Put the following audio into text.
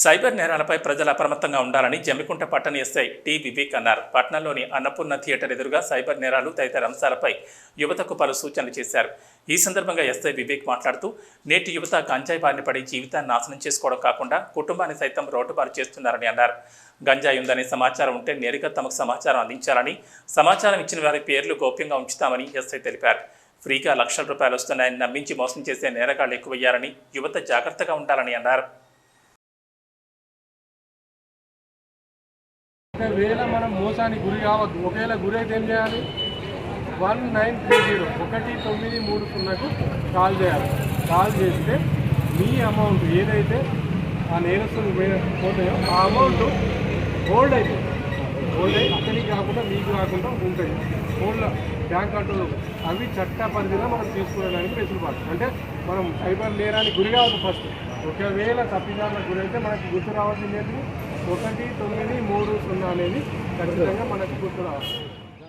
Cyber నేరాలపై ప్రజలు అప్రమత్తంగా ఉండాలని జమ్మికుంట పట్టణ ఎస్ఐ టి వివేక్ అన్నారు. పట్టణంలోని అన్నపూర్ణ థియేటర్ ఎదురుగా సైబర్ నేరాలు తదితర అంశాలపై యువతకు పలు సూచనలు చేశారు. ఈ సందర్భంగా ఎస్ఐ వివేక్ మాట్లాడుతూ నేటి యువత గంజాయి బారిన పడి జీవితాన్ని నాశనం చేసుకోవడం కాకుండా కుటుంబాన్ని సైతం రోడ్డుపాలు చేస్తున్నారని అన్నారు. గంజాయి ఉందనే సమాచారం ఉంటే నేరుగా తమకు సమాచారం అందించాలని సమాచారం ఇచ్చిన వారి పేర్లు గోప్యంగా ఉంచుతామని ఎస్ఐ తెలిపారు. ఫ్రీగా లక్షల రూపాయలు వస్తున్నాయని నమ్మించి మోసం చేసే నేరగాళ్ళు ఎక్కువయ్యారని యువత జాగ్రత్తగా ఉండాలని అన్నారు. ఒకవేళ మనం మోసానికి గురి కావద్దు. ఒకవేళ గురి అయితే ఏం చేయాలి? వన్ నైన్ త్రీ జీరో ఒకటి తొమ్మిది మూడు సున్నాకు కాల్ చేయాలి. కాల్ చేస్తే మీ అమౌంట్ ఏదైతే ఆ నేరస్తులు పోతాయో ఆ అమౌంట్ హోల్డ్ అయిపోతుంది. హోల్డ్ అయి అతనికి కాకుండా మీకు కాకుండా ఉంటాయి హోల్డ్ బ్యాంక్ అకౌంట్లు అవి చట్ట పరిధిలో మనం తీసుకోవడానికి వెసులుబాటు. అంటే మనం సైబర్ నేరానికి గురి కావద్దు ఫస్ట్. ఒకవేళ తప్పిదారులకు గురైతే మనకి గుర్తు రావాల్సింది ఏంటి? ఒకటి తొమ్మిది మూడు సున్నా అనేది ఖచ్చితంగా మనకు గుర్తు రావాలి.